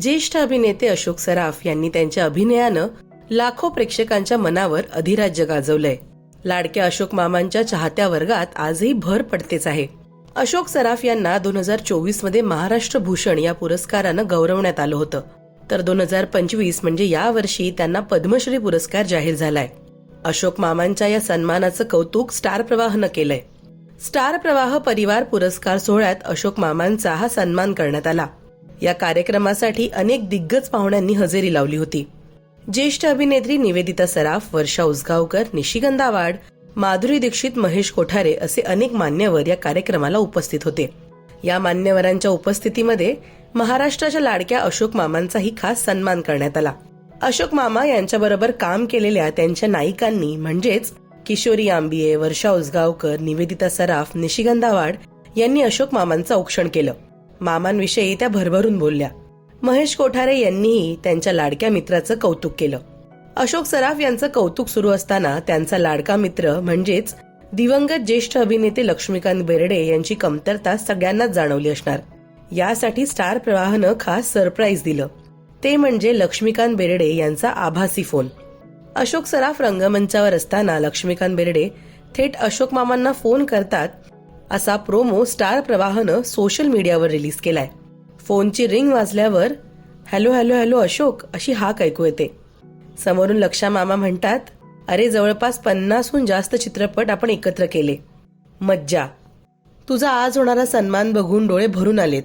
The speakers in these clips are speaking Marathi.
ज्येष्ठ अभिनेते अशोक सराफ यांनी त्यांच्या अभिनयानं लाखो प्रेक्षकांच्या मनावर अधिराज्य गाजवलंय. लाडक्या अशोक मामांच्या चाहत्या वर्गात आजही भर पडतेच आहे. अशोक सराफ यांना दोन हजार चोवीसमध्ये महाराष्ट्र भूषण या पुरस्कारानं गौरवण्यात आलं होतं. तर दोन हजार पंचवीस म्हणजे या वर्षी त्यांना पद्मश्री पुरस्कार जाहीर झालाय. अशोक मामांच्या या सन्मानाचं कौतुक स्टार प्रवाहनं केलंय. स्टार प्रवाह परिवार पुरस्कार सोहळ्यात अशोक मामांचा हा सन्मान करण्यात आला. या कार्यक्रमासाठी अनेक दिग्गज पाहुण्यांनी हजेरी लावली होती. ज्येष्ठ अभिनेत्री निवेदिता सराफ वर्षा उसगावकर निशिगंधा वाड माधुरी दीक्षित महेश कोठारे असे अनेक मान्यवर या कार्यक्रमाला उपस्थित होते. या मान्यवरांच्या उपस्थितीमध्ये महाराष्ट्राच्या लाडक्या अशोक मामांचाही खास सन्मान करण्यात आला. अशोक मामा यांच्याबरोबर काम केलेल्या त्यांच्या नायिकांनी म्हणजेच किशोरी आंबिये वर्षा उसगावकर निवेदिता सराफ निशिगंधा वाड यांनी अशोक मामांचं औक्षण केलं. मामांविषयी त्या भरभरून बोलल्या. महेश कोठारे यांनीही त्यांच्या लाडक्या मित्राचं कौतुक केलं. अशोक सराफ यांचं कौतुक सुरू असताना त्यांचा लाडका मित्र म्हणजेच दिवंगत ज्येष्ठ अभिनेते लक्ष्मीकांत बेर्डे यांची कमतरता सगळ्यांनाच जाणवली असणार. यासाठी स्टार प्रवाहानं खास सरप्राईज दिलं. ते म्हणजे लक्ष्मीकांत बेर्डे यांचा आभासी फोन. अशोक सराफ रंगमंचावर असताना लक्ष्मीकांत बेर्डे थेट अशोक मामांना फोन करतात असा प्रोमो स्टार प्रवाहानं सोशल मीडियावर रिलीज केलाय. फोनची रिंग वाजल्यावर हॅलो हॅलो हॅलो अशोक अशी हाक ऐकू येते. समोरून लक्षा मामा म्हणतात अरे जवळपास पन्नासहून जास्त चित्रपट आपण एकत्र केले. मज्जा. तुझा आज होणारा सन्मान बघून डोळे भरून आलेत.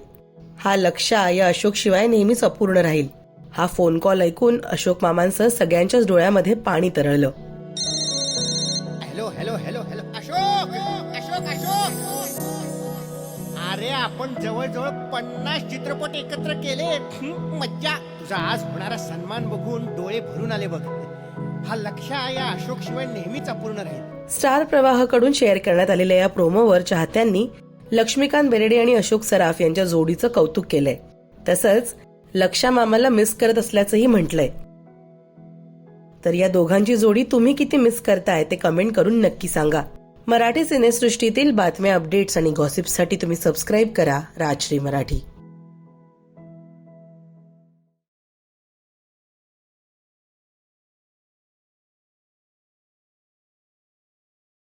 हा लक्षा या अशोक शिवाय नेहमीच अपूर्ण राहील. हा फोन कॉल ऐकून अशोक मामांसह सगळ्यांच्याच डोळ्यामध्ये पाणी तरळलं. Hello hello hello hello Ashok! अरे आपण जवळजवळ पन्नास चित्रपट एकत्र केले. मज्जा. तुझा आज होणारा सन्मान बघून डोळे भरून आले बघ. हा लक्ष या अशोक शिवाय नेहमीच अपूर्ण राहील. स्टार प्रवाहाकडून शेअर करण्यात आलेल्या या प्रोमोवर चाहत्यांनी लक्ष्मीकांत बेर्डे आणि अशोक सराफ यांच्या जोडीचं कौतुक केलंय. तसंच लक्षा मामाला मिस करत असल्याचंही म्हटलंय. तर या दोघांची जोडी तुम्ही किती मिस करताय ते कमेंट करून नक्की सांगा. मराठी सिनेसृष्टीतील बातम्या अपडेट्स आणि गॉसिप्ससाठी तुम्ही सबस्क्राईब करा राजश्री मराठी.